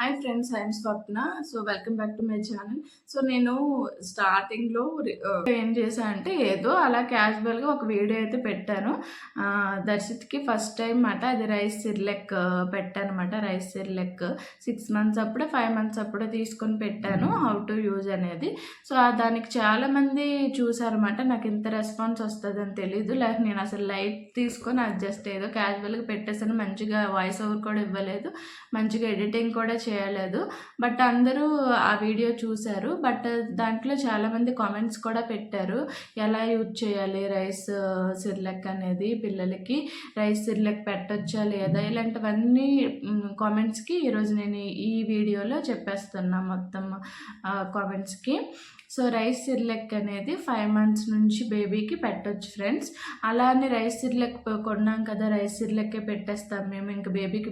Hi friends I'm Swapna so welcome back to my channel so నేను స్టార్టింగ్లో ఏం చేశాను అంటే ఏదో అలా క్యాజువల్గా ఒక వీడియో అయితే పెట్టాను. దర్శిత్కి ఫస్ట్ టైం మాట అది రైస్ సిర్లెక్ పెట్టాను అనమాట రైస్ సిర్లెక్ సిక్స్ మంత్స్ అప్పుడే ఫైవ్ మంత్స్ అప్పుడే తీసుకొని పెట్టాను హౌ టు యూజ్ అనేది. సో దానికి చాలామంది చూసారన్నమాట నాకు ఇంత రెస్పాన్స్ వస్తుందని తెలీదు. లేక నేను అసలు లైట్ తీసుకొని అది జస్ట్ ఏదో క్యాజువల్గా పెట్టేసాను. మంచిగా వాయిస్ ఓవర్ కూడా ఇవ్వలేదు. మంచిగా ఎడిటింగ్ కూడా చేయలేదు. బట్ అందరూ ఆ వీడియో చూశారు. బట్ దాంట్లో చాలామంది కామెంట్స్ కూడా పెట్టారు. ఎలా యూజ్ చేయాలి రైస్ సిర్లెక్ అనేది పిల్లలకి? రైస్ సిర్లెక్ పెట్టొచ్చా లేదా? ఇలాంటివన్నీ కామెంట్స్కి ఈరోజు నేను ఈ- ఈ వీడియోలో చెప్పేస్తున్నా మొత్తం కామెంట్స్కి. సో రైస్ సిర్లెక్ అనేది ఫైవ్ మంత్స్ నుంచి బేబీకి పెట్టొచ్చు ఫ్రెండ్స్. అలానే రైస్ సిర్లెక్ కొన్నాం కదా రైస్ సిర్లెక్కే పెట్టేస్తాం మేము. ఇంకా బేబీకి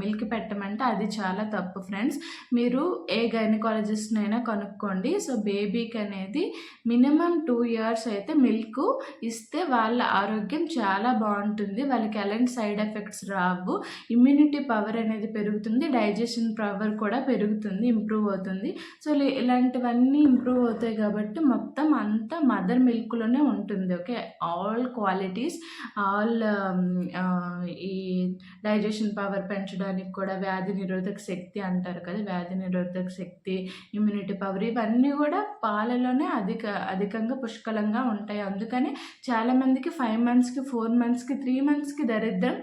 మిల్క్ పెట్టమంటే అది చాలా తప్పు ఫ్రెండ్స్. మీరు ఏ గైనకాలజిస్ట్నైనా కనుక్కోండి. సో బేబీకి అనేది మినిమం టూ ఇయర్స్ అయితే మిల్క్ ఇస్తే వాళ్ళ ఆరోగ్యం చాలా బాగుంటుంది. వాళ్ళకి ఎలాంటి సైడ్ ఎఫెక్ట్స్ రావు. ఇమ్యూనిటీ పవర్ అనేది పెరుగుతుంది. డైజెషన్ పవర్ కూడా పెరుగుతుంది. ఇంప్రూవ్ అవుతుంది. సో ఇలాంటివన్నీ ఇంప్రూవ్ పోతాయి కాబట్టి మొత్తం అంతా మదర్ మిల్క్లోనే ఉంటుంది ఓకే? ఆల్ క్వాలిటీస్ ఆల్ ఈ డైజెషన్ పవర్ పెంచడానికి కూడా వ్యాధి నిరోధక శక్తి అంటారు కదా? వ్యాధి నిరోధక శక్తి ఇమ్యూనిటీ పవర్ ఇవన్నీ కూడా పాలలోనే అధిక అధికంగా పుష్కలంగా ఉంటాయి. అందుకని చాలామందికి ఫైవ్ మంత్స్కి ఫోర్ మంత్స్కి త్రీ మంత్స్కి దరిద్రం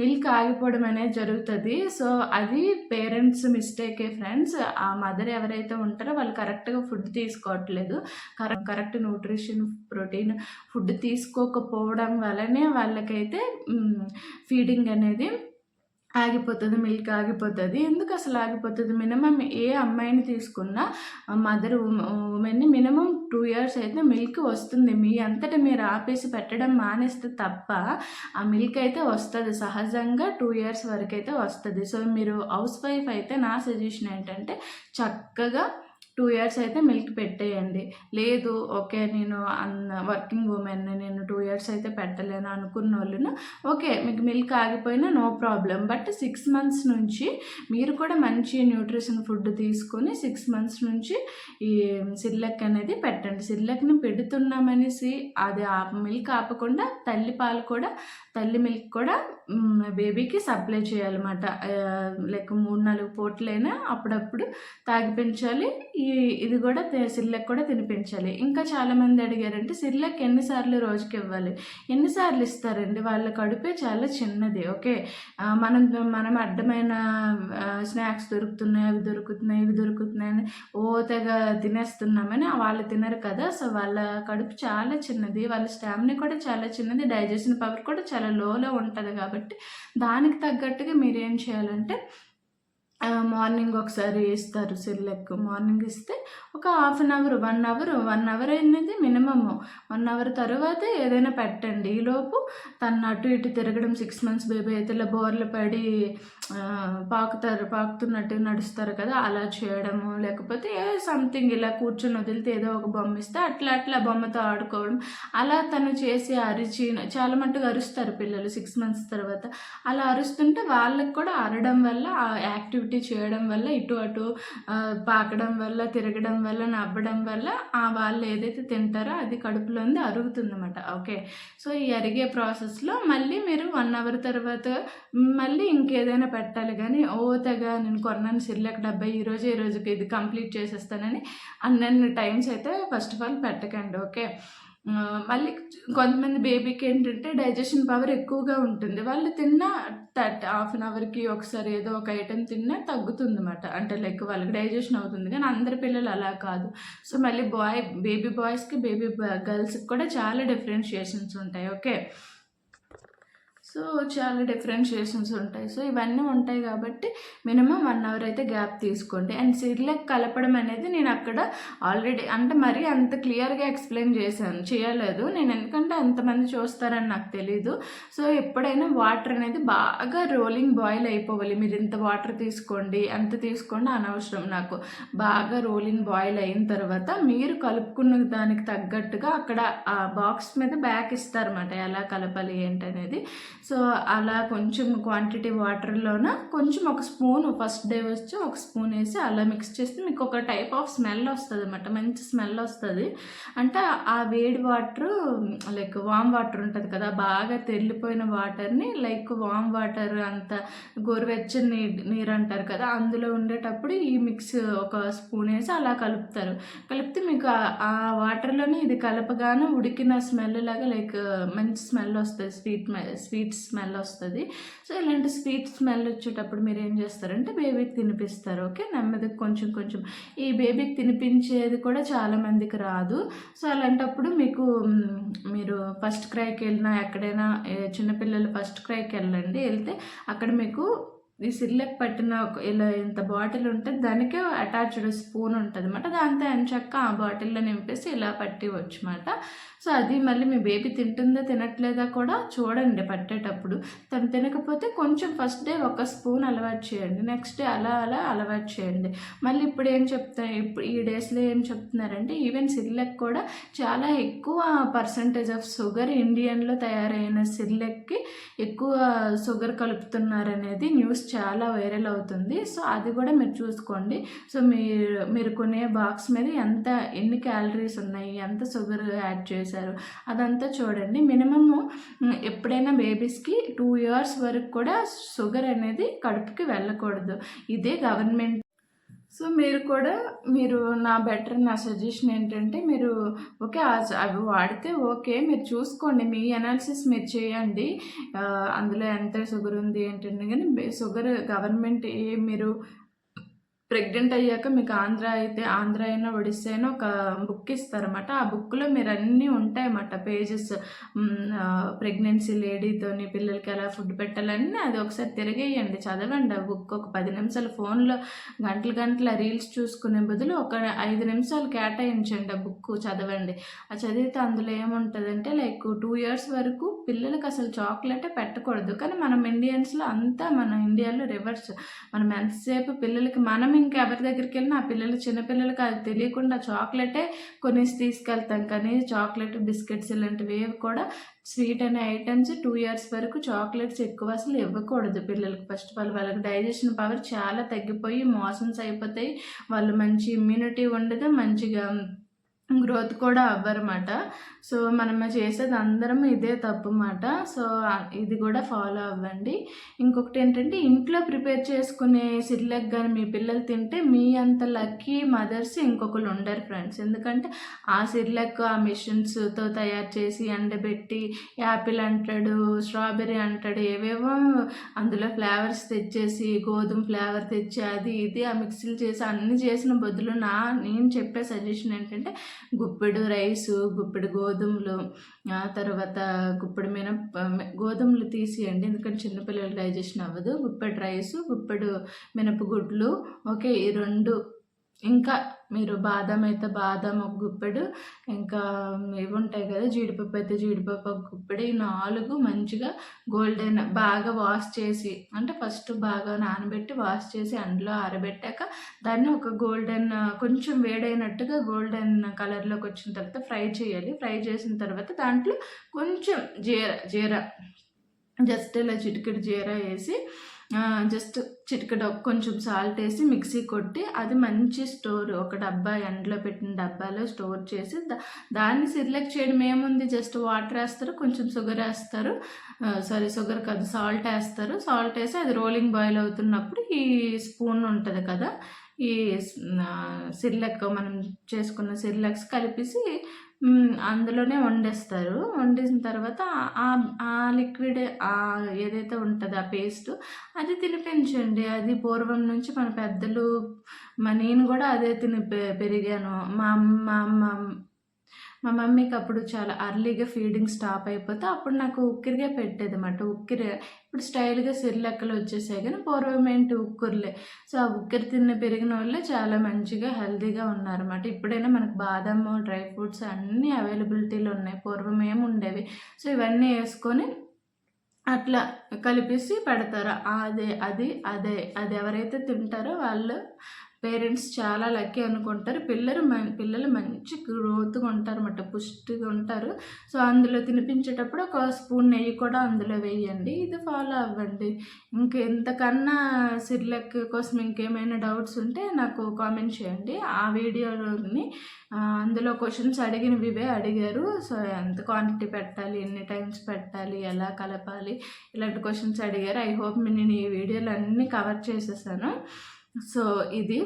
మిల్క్ ఆగిపోవడం అనేది జరుగుతుంది. సో అది పేరెంట్స్ మిస్టేకే ఫ్రెండ్స్. ఆ మదర్ ఎవరైతే ఉంటారో వాళ్ళు కరెక్ట్గా ఫుడ్ తీసుకోవట్లేదు. Correct correct nutrition protein food తీసుకోకపోవడం వల్లనే వాళ్ళకైతే ఫీడింగ్ అనేది ఆగిపోతుంది మిల్క్ ఆగిపోతుంది. ఎందుకు అసలు ఆగిపోతుంది? మినిమం ఏ అమ్మాయిని తీసుకున్నా మదర్ ఉమెన్ని మినిమం టూ ఇయర్స్ అయితే మిల్క్ వస్తుంది. మీ అంతటా మీరు ఆపేసి పెట్టడం మానేస్తే తప్ప ఆ మిల్క్ అయితే వస్తుంది. సహజంగా టూ ఇయర్స్ వరకు అయితే వస్తుంది. సో మీరు హౌస్ వైఫ్ అయితే నా సజెషన్ ఏంటంటే చక్కగా టూ ఇయర్స్ అయితే మిల్క్ పెట్టేయండి. లేదు ఓకే నేను అన్న వర్కింగ్ ఉమెన్ నేను టూ ఇయర్స్ అయితే పెట్టలేను అనుకున్న వాళ్ళను ఓకే మీకు milk ఆగిపోయినా no problem. But six months నుంచి మీరు కూడా మంచి న్యూట్రిషన్ ఫుడ్ తీసుకొని సిక్స్ మంత్స్ నుంచి ఈ సిర్లక్ అనేది పెట్టండి. సిర్లక్ని పెడుతున్నామనేసి అది ఆ మిల్క్ ఆపకుండా తల్లి పాలు కూడా తల్లి మిల్క్ కూడా బేబీకి సప్లై చేయాలన్నమాట. లైక్ మూడు నాలుగు పూట్లైనా అప్పుడప్పుడు తాగిపించాలి ఇది కూడా తే- సిర్లక్ కూడా తినిపించాలి. ఇంకా చాలామంది అడిగారంటే సిర్లక్ ఎన్నిసార్లు రోజుకి ఇవ్వాలి ఎన్నిసార్లు ఇస్తారండి? వాళ్ళ కడుపే చాలా చిన్నది ఓకే? మనం మనం అడ్డమైన స్నాక్స్ దొరుకుతున్నాయి అవి దొరుకుతున్నాయి ఇవి దొరుకుతున్నాయి అని ఓ తెగ తినేస్తున్నామని వాళ్ళు తినరు కదా? సో వాళ్ళ కడుపు చాలా చిన్నది వాళ్ళ స్టామినా కూడా చాలా చిన్నది డైజెషన్ పవర్ కూడా చాలా లోలో ఉంటుంది కాబట్టి దానికి తగ్గట్టుగా మీరు ఏం చేయాలంటే మార్నింగ్ ఒకసారి ఇస్తారు సిర్లెక్ మార్నింగ్ ఇస్తే ఒక half an hour one hour one hour అనేది మినిమమ్. వన్ అవర్ తర్వాత ఏదైనా పెట్టండి. ఈలోపు తను అటు ఇటు తిరగడం సిక్స్ మంత్స్ బేబీ అయితే ఇలా బోర్లు పడి పాకుతారు పాకుతున్నట్టు నడుస్తారు కదా అలా చేయడము. లేకపోతే సంథింగ్ ఇలా కూర్చొని వదిలితే ఏదో ఒక బొమ్మ ఇస్తే అట్లా అట్లా బొమ్మతో ఆడుకోవడం. అలా తను చేసి అరిచి చాలా మట్టుకు అరుస్తారు పిల్లలు సిక్స్ మంత్స్ తర్వాత. అలా అరుస్తుంటే వాళ్ళకి కూడా అరడం వల్ల ఆ యాక్టివిటీ చేయడం వల్ల ఇటు అటు పాకడం వల్ల తిరగడం వల్ల నవ్వడం వల్ల ఆ వాళ్ళు ఏదైతే తింటారో అది కడుపులో ఉంది అరుగుతుందన్నమాట. ఓకే. సో ఈ అరిగే ప్రాసెస్లో మళ్ళీ మీరు వన్ అవర్ తర్వాత మళ్ళీ ఇంకేదైనా పెట్టాలి. కానీ ఓ తెగ నేను కొన్నాను సిర్లక్ డెబ్బై ఈ రోజు ఈ రోజుకి ఇది కంప్లీట్ చేసేస్తానని అన్నన్ని టైమ్స్ అయితే ఫస్ట్ ఆఫ్ ఆల్ పెట్టకండి. ఓకే. మళ్ళీ కొంతమంది బేబీకి ఏంటంటే డైజెషన్ పవర్ ఎక్కువగా ఉంటుంది. వాళ్ళు తిన్నా థర్ట్ హాఫ్ అన్ అవర్కి ఒకసారి ఏదో ఒక ఐటెం తిన్నా తగ్గుతుంది అనమాట అంటే లైక్ వాళ్ళకి డైజెషన్ అవుతుంది కానీ అందరి పిల్లలు అలా కాదు. సో మళ్ళీ బాయ్ బేబీ బాయ్స్కి బేబీ గర్ల్స్కి కూడా చాలా డిఫరెన్షియేషన్స్ ఉంటాయి. ఓకే? సో చాలా డిఫరెన్షియేషన్స్ ఉంటాయి. సో ఇవన్నీ ఉంటాయి కాబట్టి మినిమం వన్ అవర్ అయితే గ్యాప్ తీసుకోండి. అండ్ సిర్లెక్ కలపడం అనేది నేను అక్కడ ఆల్రెడీ అంటే మరీ అంత క్లియర్గా ఎక్స్ప్లెయిన్ చేశాను చేయలేదు. నేను ఎందుకంటే అంతమంది చూస్తారని నాకు తెలీదు. సో ఎప్పుడైనా వాటర్ అనేది బాగా రోలింగ్ బాయిల్ అయిపోవాలి. మీరు ఇంత వాటర్ తీసుకోండి అంత తీసుకోండి అనవసరం నాకు. బాగా రోలింగ్ బాయిల్ అయిన తర్వాత మీరు కలుపుకున్న దానికి తగ్గట్టుగా అక్కడ ఆ బాక్స్ మీద బ్యాక్ ఇస్తారన్నమాట. ఎలా కలపాలి ఏంటనేది. సో అలా కొంచెం క్వాంటిటీ వాటర్లోన కొంచెం ఒక స్పూన్ ఫస్ట్ డే వచ్చి ఒక స్పూన్ వేసి అలా మిక్స్ చేస్తే మీకు ఒక టైప్ ఆఫ్ స్మెల్ వస్తుంది అనమాట మంచి స్మెల్ వస్తుంది. అంటే ఆ వేడి వాటర్ లైక్ వామ్ వాటర్ ఉంటుంది కదా బాగా తెల్లిపోయిన వాటర్ని లైక్ వామ్ వాటర్ అంత గోరువెచ్చని నీ- నీరు అంటారు కదా అందులో ఉండేటప్పుడు ఈ మిక్స్ ఒక స్పూన్ వేసి అలా కలుపుతారు. కలిపితే మీకు ఆ- ఆ వాటర్లోనే ఇది కలపగానే ఉడికిన స్మెల్ లాగా లైక్ మంచి స్మెల్ వస్తుంది. స్వీట్ స్వీట్ స్వీట్ స్మెల్ వస్తుంది. సో ఇలాంటి స్వీట్ స్మెల్ వచ్చేటప్పుడు మీరు ఏం చేస్తారంటే బేబీకి తినిపిస్తారు. ఓకే? నెమ్మదికి కొంచెం కొంచెం. ఈ బేబీకి తినిపించేది కూడా చాలామందికి రాదు. సో అలాంటప్పుడు మీకు మీరు ఫస్ట్ క్రైకి వెళ్ళినా ఎక్కడైనా చిన్నపిల్లలు ఫస్ట్ క్రైకి వెళ్ళండి. వెళ్తే అక్కడ మీకు ఈ సిర్లకి పట్టిన ఇలా ఇంత బాటిల్ ఉంటే దానికే అటాచ్డ్ స్పూన్ ఉంటుంది అనమాట దాంతో ఎంచక్క ఆ బాటిల్లో నింపేసి ఇలా పట్టివచ్చు అనమాట సో అది మళ్ళీ మీ బేబీ తింటుందా తినట్లేదా కూడా చూడండి పట్టేటప్పుడు. తను తినకపోతే కొంచెం ఫస్ట్ డే ఒక స్పూన్ అలవాటు చేయండి నెక్స్ట్ డే అలా అలా అలవాటు చేయండి. మళ్ళీ ఇప్పుడు ఏం చెప్తా ఇప్పుడు ఈ డేస్లో ఏం చెప్తున్నారంటే ఈవెన్ సిర్లెక్ కూడా చాలా ఎక్కువ పర్సంటేజ్ ఆఫ్ షుగర్ ఇండియన్లో తయారైన సిర్లెక్కి ఎక్కువ షుగర్ కలుపుతున్నారనేది న్యూస్ చాలా వైరల్ అవుతుంది. సో అది కూడా మీరు చూసుకోండి. సో మీరు మీరు కొనే బాక్స్ మీద ఎంత ఎన్ని క్యాలరీస్ ఉన్నాయి ఎంత షుగర్ యాడ్ చేశారు అదంతా చూడండి. మినిమమ్ ఎప్పుడైనా బేబీస్కి టూ ఇయర్స్ వరకు కూడా షుగర్ అనేది కడుపుకి వెళ్ళకూడదు. ఇదే గవర్నమెంట్ సో మీరు కూడా మీరు నా బెటర్ నా సజెషన్ ఏంటంటే మీరు ఓకే అవి వాడితే ఓకే మీరు చూసుకోండి మీ అనాలిసిస్ మీరు చేయండి. అందులో ఎంత షుగర్ ఉంది ఏంటంటే కానీ షుగర్ గవర్నమెంట్ ఏ మీరు ప్రెగ్నెంట్ అయ్యాక మీకు ఆంధ్ర అయితే ఆంధ్ర అయినా ఒడిస్సా అయినా ఒక బుక్ ఇస్తారన్నమాట. ఆ బుక్లో మీరు అన్నీ ఉంటాయన్నమాట. పేజెస్ ప్రెగ్నెన్సీ లేడీతోని పిల్లలకి ఎలా ఫుడ్ పెట్టాలన్నీ అది ఒకసారి తిరిగేయండి. చదవండి ఆ బుక్. ఒక పది నిమిషాలు ఫోన్లో గంటలు గంటల రీల్స్ చూసుకునే బదులు ఒక ఐదు నిమిషాలు కేటాయించండి ఆ బుక్ చదవండి. ఆ చదివితే అందులో ఏముంటుందంటే లైక్ టూ ఇయర్స్ వరకు పిల్లలకి అసలు చాక్లెటే పెట్టకూడదు. కానీ మనం ఇండియన్స్లో అంతా మన ఇండియాలో రివర్స్. మనం ఎంతసేపు పిల్లలకి మనం ఇంకా దగ్గరికి వెళ్ళినా ఆ పిల్లలు చిన్నపిల్లలకి అది తెలియకుండా చాక్లెటే కొనేసి తీసుకెళ్తాం. కానీ చాక్లెట్ బిస్కెట్స్ ఇలాంటివి ఏవి కూడా స్వీట్ అనే ఐటమ్స్ టూ ఇయర్స్ వరకు చాక్లెట్స్ ఎక్కువ అసలు ఇవ్వకూడదు పిల్లలకి. ఫస్ట్ ఆఫ్ ఆల్ వాళ్ళకి డైజెషన్ పవర్ చాలా తగ్గిపోయి మోషన్స్ అయిపోతాయి. వాళ్ళు మంచి ఇమ్యూనిటీ ఉండదు మంచిగా గ్రోత్ కూడా అవ్వరమాట. సో మనం చేసేది అందరం ఇదే తప్పు మాట సో ఇది కూడా ఫాలో అవ్వండి. ఇంకొకటి ఏంటంటే ఇంట్లో ప్రిపేర్ చేసుకునే సిర్లక్ కానీ మీ పిల్లలు తింటే మీ అంత లక్కీ మదర్స్ ఇంకొకరు ఉండరు ఫ్రెండ్స్. ఎందుకంటే ఆ సిర్లక్ ఆ మిషన్స్తో తయారు చేసి ఎండబెట్టి యాపిల్ అంటాడు స్ట్రాబెర్రీ అంటాడు ఏవేవో అందులో ఫ్లేవర్స్ తెచ్చేసి గోధుమ ఫ్లేవర్ తెచ్చి అది ఇది ఆ మిక్సీలు చేసి అన్నీ చేసిన బదులు నా నేను చెప్పే సజెషన్ ఏంటంటే గుప్పెడు రైసు గుప్పెడు గోధుమలు ఆ తర్వాత గుప్పెడు మినప గోధుమలు తీసేయండి. ఎందుకంటే చిన్నపిల్లలు డైజెషన్ అవ్వదు. గుప్పెడు రైసు గుప్పెడు మినపగుడ్లు. ఓకే ఈ రెండు ఇంకా మీరు బాదం అయితే బాదం ఒక గుప్పెడు ఇంకా ఇవి ఉంటాయి కదా జీడిపప్పు అయితే జీడిపప్పు ఒక గుప్పెడు ఈ నాలుగు మంచిగా గోల్డెన్ బాగా వాష్ చేసి అంటే ఫస్ట్ బాగా నానబెట్టి వాష్ చేసి అందులో ఆరబెట్టాక దాన్ని ఒక గోల్డెన్ కొంచెం వేడైనట్టుగా గోల్డెన్ కలర్లోకి వచ్చిన తర్వాత ఫ్రై చేయాలి. ఫ్రై చేసిన తర్వాత దాంట్లో కొంచెం జీర జీర జస్ట్ ఇలా చిటికెడు జీర వేసి జస్ట్ చిటికెడు కొంచెం సాల్ట్ వేసి మిక్సీ కొట్టి అది మంచి స్టోర్ ఒక డబ్బా ఎండలో పెట్టిన డబ్బాలో స్టోర్ చేసి దా- దాన్ని సిర్లెక్ట్ చేయడం ఏముంది? జస్ట్ వాటర్ వేస్తారు కొంచెం షుగర్ వేస్తారు. సారీ షుగర్ కాదు సాల్ట్ వేస్తారు. సాల్ట్ వేసి అది రోలింగ్ బాయిల్ అవుతున్నప్పుడు ఈ స్పూన్ ఉంటుంది కదా ఈ సిర్లెక్ మనం చేసుకున్న సిర్లెక్స్ కలిపేసి అందులోనే వండేస్తారు. వండేసిన తర్వాత ఆ- ఆ లిక్విడ్ ఆ ఏదైతే ఉంటుందో ఆ పేస్ట్ అది తినిపించండి. అది పూర్వం నుంచి మన పెద్దలు మా నేను కూడా అదే తిని పెరిగాను. మా అమ్మ మా మా మమ్మీకి అప్పుడు చాలా అర్లీగా ఫీడింగ్ స్టాప్ అయిపోతే అప్పుడు నాకు ఉక్కిరిగా పెట్టేది అన్నమాట ఉక్కిరి ఇప్పుడు స్టైల్గా సిర్లెక్కలు వచ్చేసాయి కానీ పూర్వం ఏంటి ఉక్కుర్లే. సో ఆ ఉక్కిరి తిన్న పెరిగిన వాళ్ళే చాలా మంచిగా హెల్తీగా ఉన్నారన్నమాట. ఇప్పుడైనా మనకు బాదము డ్రై ఫ్రూట్స్ అన్నీ అవైలబిలిటీలో ఉన్నాయి. పూర్వం ఏమి ఉండేవి. సో ఇవన్నీ వేసుకొని అట్లా కలిపేసి పెడతారు. అదే అది అదే అది ఎవరైతే తింటారో వాళ్ళు పేరెంట్స్ చాలా లక్కీ అనుకుంటారు. పిల్లలు మ- పిల్లలు మంచి గ్రోత్గా ఉంటారు అన్నమాట పుష్టిగా ఉంటారు. సో అందులో తినిపించేటప్పుడు ఒక స్పూన్ నెయ్యి కూడా అందులో వేయండి. ఇది ఫాలో అవ్వండి. ఇంకెంతకన్నా సిర్లక్ కోసం ఇంకేమైనా డౌట్స్ ఉంటే నాకు కామెంట్ చేయండి. ఆ వీడియోని అందులో క్వశ్చన్స్ అడిగినవి ఇవే అడిగారు. సో ఎంత క్వాంటిటీ పెట్టాలి ఎన్ని టైమ్స్ పెట్టాలి ఎలా కలపాలి ఇలాంటి క్వశ్చన్స్ అడిగారు. ఐ హోప్ నేను ఈ వీడియోలు అన్నీ కవర్ చేసేసాను. సో ఇది.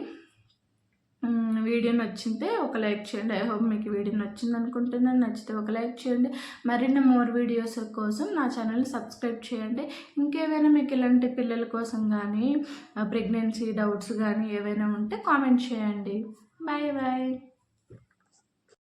వీడియో నచ్చితే ఒక లైక్ చేయండి. ఐ హోప్ మీకు వీడియో నచ్చింది అనుకుంటున్నాను నచ్చితే ఒక లైక్ చేయండి. మరిన్ని మోర్ వీడియోస్ కోసం నా ఛానల్ని సబ్స్క్రైబ్ చేయండి. ఇంకేమైనా మీకు ఇలాంటి పిల్లల కోసం కానీ ప్రెగ్నెన్సీ డౌట్స్ కానీ ఏవైనా ఉంటే కామెంట్ చేయండి. Bye bye.